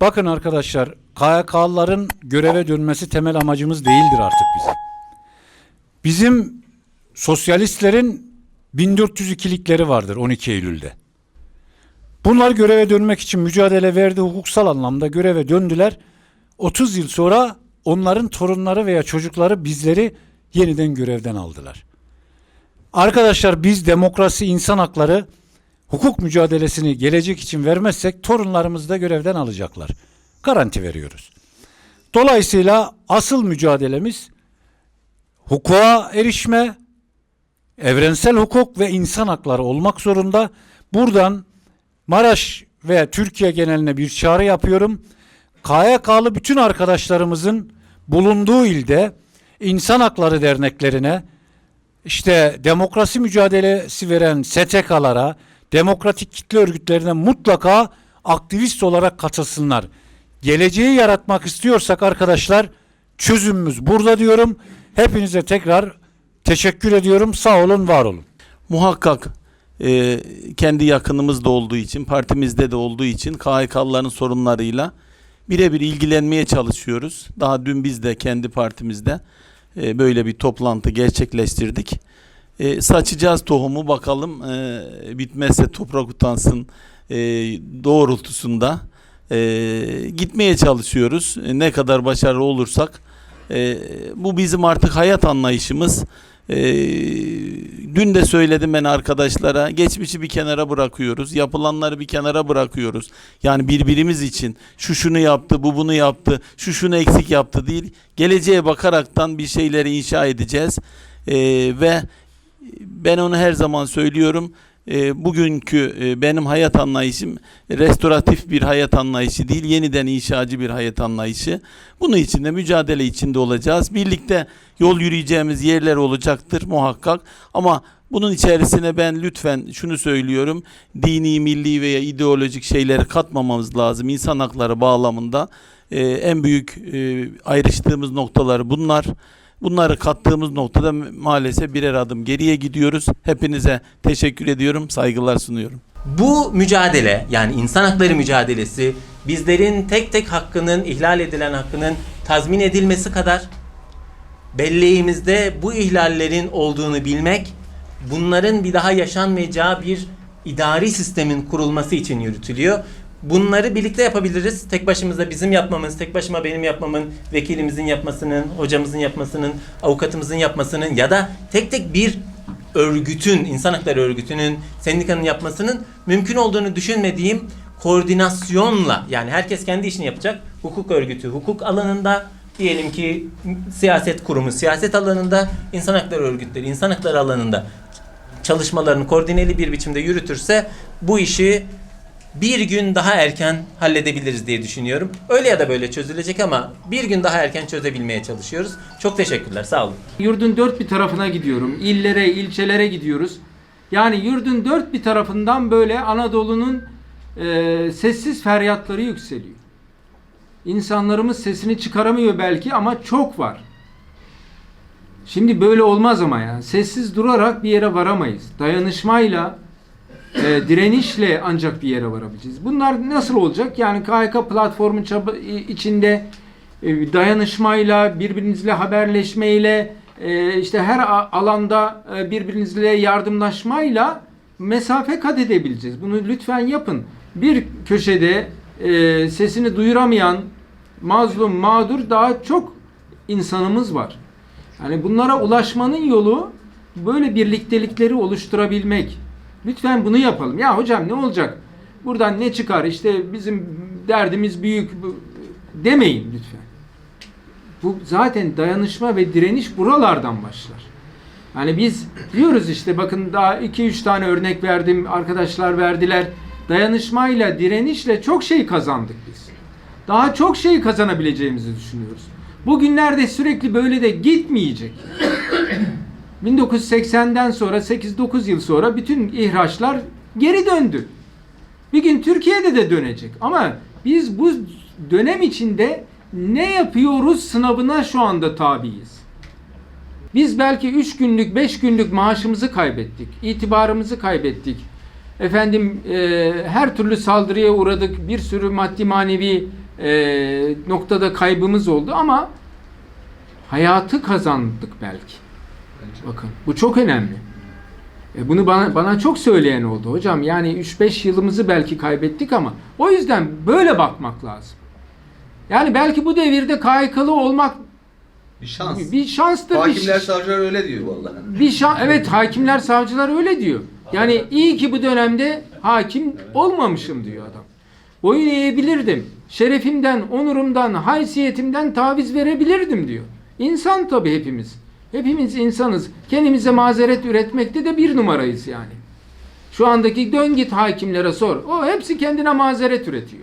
Bakın arkadaşlar KYK'lıların göreve dönmesi temel amacımız değildir artık bizim. Bizim sosyalistlerin 1402'likleri vardır 12 Eylül'de. Bunlar göreve dönmek için mücadele verdi hukuksal anlamda göreve döndüler. 30 yıl sonra onların torunları veya çocukları bizleri yeniden görevden aldılar. Arkadaşlar biz demokrasi, insan hakları, hukuk mücadelesini gelecek için vermezsek torunlarımızı da görevden alacaklar. Garanti veriyoruz. Dolayısıyla asıl mücadelemiz hukuka erişme, evrensel hukuk ve insan hakları olmak zorunda. Buradan Maraş ve Türkiye geneline bir çağrı yapıyorum. KYK'lı bütün arkadaşlarımızın bulunduğu ilde insan hakları derneklerine, işte demokrasi mücadelesi veren STK'lara, demokratik kitle örgütlerine mutlaka aktivist olarak katılsınlar. Geleceği yaratmak istiyorsak arkadaşlar çözümümüz burada diyorum. Hepinize tekrar teşekkür ediyorum. Sağ olun, var olun. Muhakkak e, kendi yakınımızda olduğu için, partimizde de olduğu için KHK'lıların sorunlarıyla birebir ilgilenmeye çalışıyoruz. Daha dün biz de kendi partimizde e, böyle bir toplantı gerçekleştirdik. E, saçacağız tohumu bakalım e, bitmezse toprak utansın e, doğrultusunda e, gitmeye çalışıyoruz. E, ne kadar başarılı olursak e, bu bizim artık hayat anlayışımız. E, dün de söyledim ben arkadaşlara geçmişi bir kenara bırakıyoruz. Yapılanları bir kenara bırakıyoruz. Yani birbirimiz için şu şunu yaptı, bu bunu yaptı, şu şunu eksik yaptı değil. Geleceğe bakaraktan bir şeyleri inşa edeceğiz. E, ve ben onu her zaman söylüyorum. E, bugünkü e, benim hayat anlayışım restoratif bir hayat anlayışı değil, yeniden inşacı bir hayat anlayışı. Bunun için de mücadele içinde olacağız. Birlikte yol yürüyeceğimiz yerler olacaktır muhakkak. Ama bunun içerisine ben lütfen şunu söylüyorum. Dini, milli veya ideolojik şeyleri katmamamız lazım. İnsan hakları bağlamında e, en büyük e, ayrıştığımız noktalar bunlar. Bunları kattığımız noktada maalesef birer adım geriye gidiyoruz. Hepinize teşekkür ediyorum, saygılar sunuyorum. Bu mücadele yani insan hakları mücadelesi bizlerin tek tek hakkının ihlal edilen hakkının tazmin edilmesi kadar belleğimizde bu ihlallerin olduğunu bilmek bunların bir daha yaşanmayacağı bir idari sistemin kurulması için yürütülüyor. Bunları birlikte yapabiliriz. Tek başımıza bizim yapmamız, tek başıma benim yapmamın, vekilimizin yapmasının, hocamızın yapmasının, avukatımızın yapmasının ya da tek tek bir örgütün, insan hakları örgütünün, sendikanın yapmasının mümkün olduğunu düşünmediğim koordinasyonla yani herkes kendi işini yapacak. Hukuk örgütü hukuk alanında diyelim ki siyaset kurumu siyaset alanında, insan hakları örgütleri insan hakları alanında çalışmalarını koordineli bir biçimde yürütürse bu işi bir gün daha erken halledebiliriz diye düşünüyorum. Öyle ya da böyle çözülecek ama bir gün daha erken çözebilmeye çalışıyoruz. Çok teşekkürler. Sağ olun. Yurdun dört bir tarafına gidiyorum. İllere, ilçelere gidiyoruz. Yani yurdun dört bir tarafından böyle Anadolu'nun e, sessiz feryatları yükseliyor. İnsanlarımız sesini çıkaramıyor belki ama çok var. Şimdi böyle olmaz ama ya. Sessiz durarak bir yere varamayız. Dayanışmayla, e, direnişle ancak bir yere varabileceğiz. Bunlar nasıl olacak? Yani KHK platformu çaba, içinde e, dayanışmayla, birbirinizle haberleşmeyle, e, işte her alanda e, birbirinizle yardımlaşmayla mesafe kat edebileceğiz. Bunu lütfen yapın. Bir köşede e, sesini duyuramayan mazlum, mağdur daha çok insanımız var. Yani bunlara ulaşmanın yolu böyle birliktelikleri oluşturabilmek. Lütfen bunu yapalım. Ya hocam ne olacak? Buradan ne çıkar? İşte bizim derdimiz büyük demeyin lütfen. Bu zaten dayanışma ve direniş buralardan başlar. Yani biz diyoruz işte bakın daha 2-3 tane örnek verdim, arkadaşlar verdiler. Dayanışmayla, direnişle çok şey kazandık biz. Daha çok şey kazanabileceğimizi düşünüyoruz. Bugünlerde sürekli böyle de gitmeyecek. 1980'den sonra 8-9 yıl sonra bütün ihraçlar geri döndü. Bir gün Türkiye'de de dönecek. Ama biz bu dönem içinde ne yapıyoruz sınavına şu anda tabiiz. Biz belki 3 günlük, 5 günlük maaşımızı kaybettik. itibarımızı kaybettik. Efendim e, her türlü saldırıya uğradık. Bir sürü maddi manevi e, noktada kaybımız oldu ama hayatı kazandık belki. Bakın bu çok önemli. E, bunu bana bana çok söyleyen oldu hocam. Yani 3-5 yılımızı belki kaybettik ama o yüzden böyle bakmak lazım. Yani belki bu devirde KYK'lı olmak Bir şans. bir şanstır. bir- Hakimler savcılar öyle diyor vallahi. bir şan, evet hakimler savcılar öyle diyor. Yani iyi ki bu dönemde hakim olmamışım diyor adam. Boyun eğebilirdim. Şerefimden, onurumdan, haysiyetimden taviz verebilirdim diyor. İnsan tabii hepimiz. Hepimiz insanız. Kendimize mazeret üretmekte de bir numarayız yani. Şu andaki dön git hakimlere sor. O hepsi kendine mazeret üretiyor.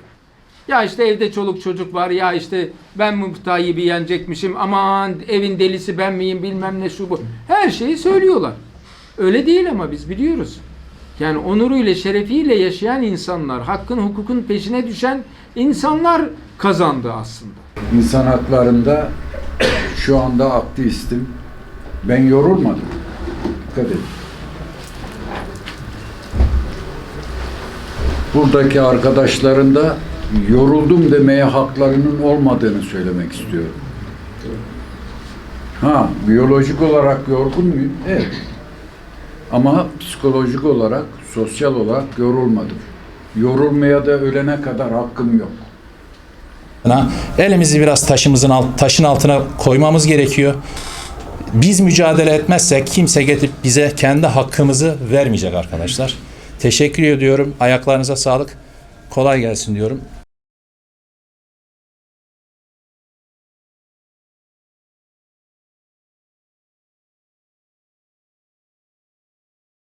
Ya işte evde çoluk çocuk var ya işte ben Muhtayib'i yenecekmişim aman evin delisi ben miyim bilmem ne şu bu. Her şeyi söylüyorlar. Öyle değil ama biz biliyoruz. Yani onuruyla şerefiyle yaşayan insanlar, hakkın hukukun peşine düşen insanlar kazandı aslında. İnsan haklarında şu anda aktivistim. Ben yorulmadım. Dikkat edin. Buradaki arkadaşların da yoruldum demeye haklarının olmadığını söylemek istiyorum. Ha, biyolojik olarak yorgun muyum? Evet. Ama psikolojik olarak, sosyal olarak yorulmadım. Yorulmaya da ölene kadar hakkım yok. Elimizi biraz taşımızın alt, taşın altına koymamız gerekiyor. Biz mücadele etmezsek kimse getirip bize kendi hakkımızı vermeyecek arkadaşlar. Teşekkür ediyorum. Ayaklarınıza sağlık. Kolay gelsin diyorum.